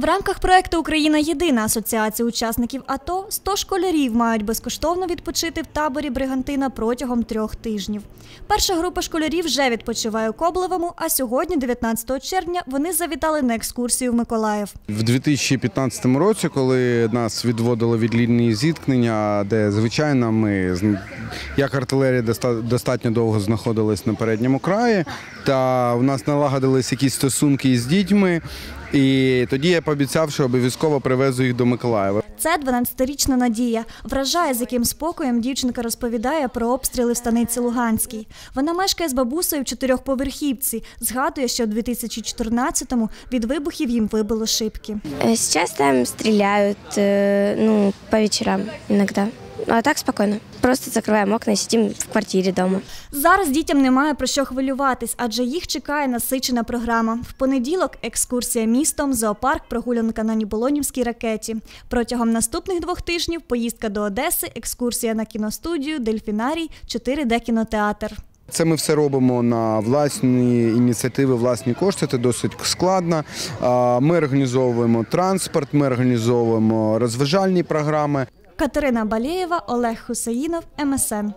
В рамках проекту Україна єдина асоціація учасників АТО 100 школярів мають безкоштовно відпочити в таборі Бригантина протягом трьох тижнів. Перша група школярів вже відпочиває у Коблевому, а сьогодні, 19 червня, вони завітали на екскурсію в Миколаїв. В 2015 році, коли нас відводили від лінії зіткнення, де звичайно ми як артилерія доста- достатньо довго знаходились на передньому краї, та у нас налагодились якісь стосунки із дітьми. І тоді я пообіцяв, що обов'язково привезу їх до Миколаєва. Це 12-річна Надія. Вражає, з яким спокоєм дівчинка розповідає про обстріли в станиці Луганській. Вона мешкає з бабусею в чотирьохповерхівці. Згадує, що у 2014-му від вибухів їм вибило шибки. Э, Сейчас там стреляют, э, ну, по вечерам А так спокойно. Просто закрываем окна и сидим в квартире дома. Зараз дітям немає про що хвилюватись, адже їх чекає насичена програма. В понеділок екскурсія містом, зоопарк, прогулянка на Ніболонівській ракеті. Протягом наступних двох тижнів поїздка до Одеси, екскурсія на кіностудію, дельфінарій, 4D кінотеатр. Це ми все робимо на власні ініціативи, власні кошти. Це досить складно. Ми організовуємо транспорт, ми організовуємо розважальні програми. Катерина Балєєва, Олег Хусаїнов, МСН.